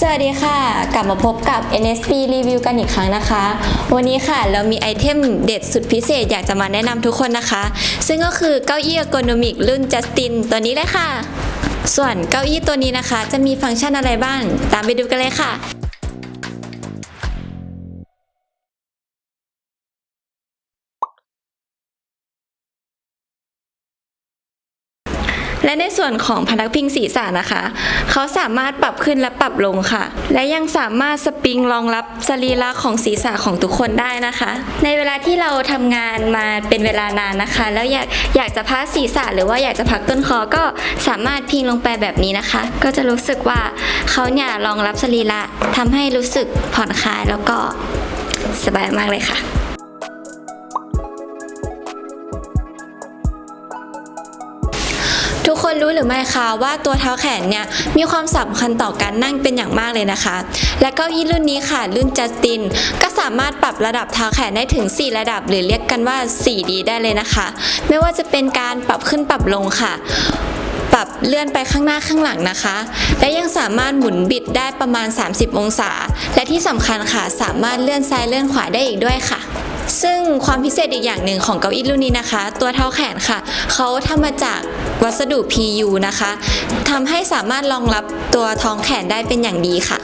สวัสดีค่ะ กลับมาพบกับ NSP Review กันอีกครั้งนะคะ วันนี้ค่ะเรามีไอเทมเด็ดสุดพิเศษอยากจะมาแนะนำทุกคนนะคะ ซึ่งก็คือเก้าอี้ ergonomic รุ่น Justin ตัวนี้เลยค่ะ ส่วนเก้าอี้ตัวนี้นะคะ จะมีฟังก์ชันอะไรบ้าง ตามไปดูกันเลยค่ะ และในส่วนของพนักพิงศีรษะนะคะ เขาสามารถปรับขึ้นและปรับลงค่ะ และยังสามารถสปริงรองรับสรีระของศีรษะของทุกคนได้นะคะ ในเวลาที่เราทำงานมาเป็นเวลานานนะคะ แล้วอยากอยากจะพักศีรษะหรือว่าอยากจะพักต้นคอก็สามารถพิงลงไปแบบนี้นะคะ ก็จะรู้สึกว่าเขาเนี่ยรองรับสรีระทำให้รู้สึกผ่อนคลายแล้วก็สบายมากเลยค่ะ คนรู้หรือไม่คะว่าตัวเท้าแขนเนี่ยมีความสำคัญต่อการนั่งเป็นอย่างมากเลยนะคะ และเก้าอี้รุ่นนี้ค่ะ รุ่นจัสติน ก็สามารถปรับระดับเท้าแขนได้ถึง 4 ระดับ หรือเรียกกันว่า 4D ได้เลยนะคะ ไม่ว่าจะเป็นการปรับขึ้นปรับลงค่ะปรับเลื่อนไปข้างหน้าข้างหลังนะคะ และยังสามารถหมุนบิดได้ประมาณ 30 องศา และที่สำคัญค่ะ สามารถเลื่อนซ้ายเลื่อนขวาได้อีกด้วยค่ะ ซึ่งความพิเศษอีกอย่างหนึ่งของเก้าอี้รุ่นนี้นะคะ ตัวเท้าแขนค่ะ เขาทำมาจากวัสดุ PU นะคะทำให้สามารถรองรับตัวท้องแขนได้เป็นอย่างดีค่ะ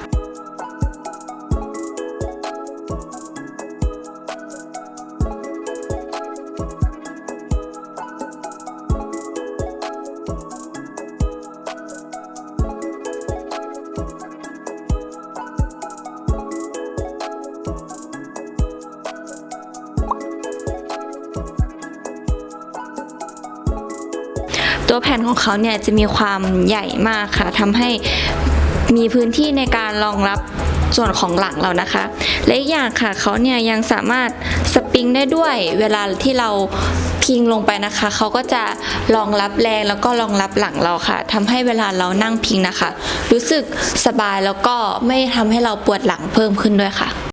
ตัวแผ่นของเขาเนี่ยจะมีความใหญ่มากค่ะทำให้มีพื้นที่ในการรองรับส่วนของหลังเรานะคะ และอีกอย่างค่ะเขาเนี่ยยังสามารถสปริงได้ด้วยเวลาที่เราพิงลงไปนะคะ เขาก็จะรองรับแรงแล้วก็รองรับหลังเราค่ะทำให้เวลาเรานั่งพิงนะคะ รู้สึกสบายแล้วก็ไม่ทำให้เราปวดหลังเพิ่มขึ้นด้วยค่ะ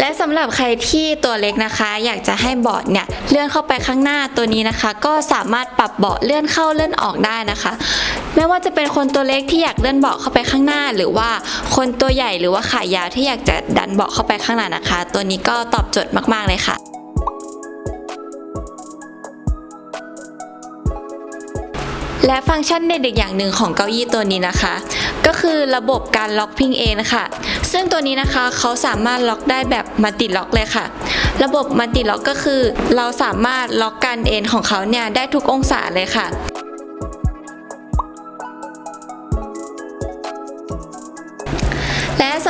และสำหรับใครที่ตัวเล็กนะคะ อยากจะให้เบาะเนี่ยเลื่อนเข้าไปข้างหน้าตัวนี้นะคะ ก็สามารถปรับเบาะเลื่อนเข้าเลื่อนออกได้นะคะ ไม่ว่าจะเป็นคนตัวเล็กที่อยากเลื่อนเบาะเข้าไปข้างหน้า หรือว่าคนตัวใหญ่หรือว่าขายาวที่อยากจะดันเบาะเข้าไปข้างหน้านะคะ ตัวนี้ก็ตอบโจทย์มาก ๆ เลยค่ะและฟังก์ชันเด็ดๆอย่างหนึ่งของเก้าอี้ตัวนี้นะคะ ก็คือระบบการล็อกพิงเองนะคะ ซึ่งตัวนี้นะคะเขาสามารถล็อกได้แบบมัลติล็อกเลยค่ะ ระบบมัลติล็อกก็คือ เราสามารถล็อกการเอ็นของเขาเนี่ยได้ทุกองศาเลยค่ะ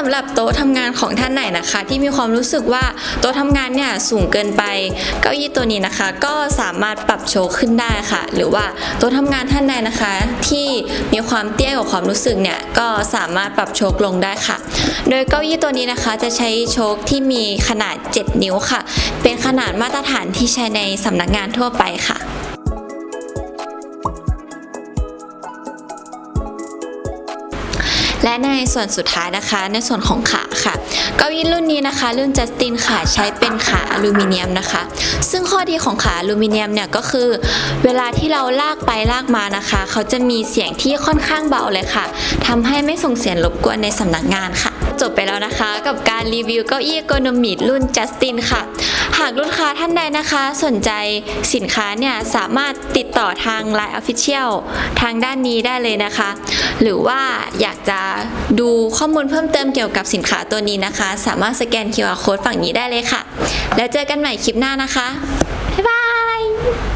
สำหรับโต๊ะทำงานของท่านไหนนะคะ ที่มีความรู้สึกว่าโต๊ะทำงานเนี่ยสูงเกินไปเก้าอี้ตัวนี้นะคะ ก็สามารถปรับโชว์ขึ้นได้ค่ะ หรือว่าโต๊ะทำงานท่านใดนะคะ ที่มีความเตี้ยกว่าความรู้สึกเนี่ยก็สามารถปรับโชคลงได้ค่ะ โดยเก้าอี้ตัวนี้นะคะจะใช้โชคที่มีขนาด 7 นิ้วค่ะ เป็นขนาดมาตรฐานที่ใช้ในสำนักงานทั่วไปค่ะ และในส่วนสุดท้ายนะคะ ในส่วนของขาค่ะเก้าอี้รุ่นนี้นะคะ รุ่นจัสตินค่ะใช้เป็นขาอลูมิเนียมนะคะ ซึ่งข้อดีของขาอลูมิเนียมเนี่ยก็คือ เวลาที่เราลากไปลากมานะคะ เขาจะมีเสียงที่ค่อนข้างเบาเลยค่ะทำให้ไม่ส่งเสียงรบกวนในสำนักงานค่ะ จบไปแล้วนะคะ กับการรีวิวเก้าอี้โกนมิดรุ่นจัสตินค่ะ หากลูกค้าท่านใดนะคะ สนใจสินค้าเนี่ยสามารถติดต่อทาง Line Official ทางด้านนี้ได้เลยนะคะ หรือว่าอยากจะดูข้อมูลเพิ่มเติมเกี่ยวกับสินค้าตัวนี้นะคะ สามารถสแกน QR Code ฝั่งนี้ได้เลยค่ะ แล้วเจอกันใหม่คลิปหน้านะคะ บ๊ายบาย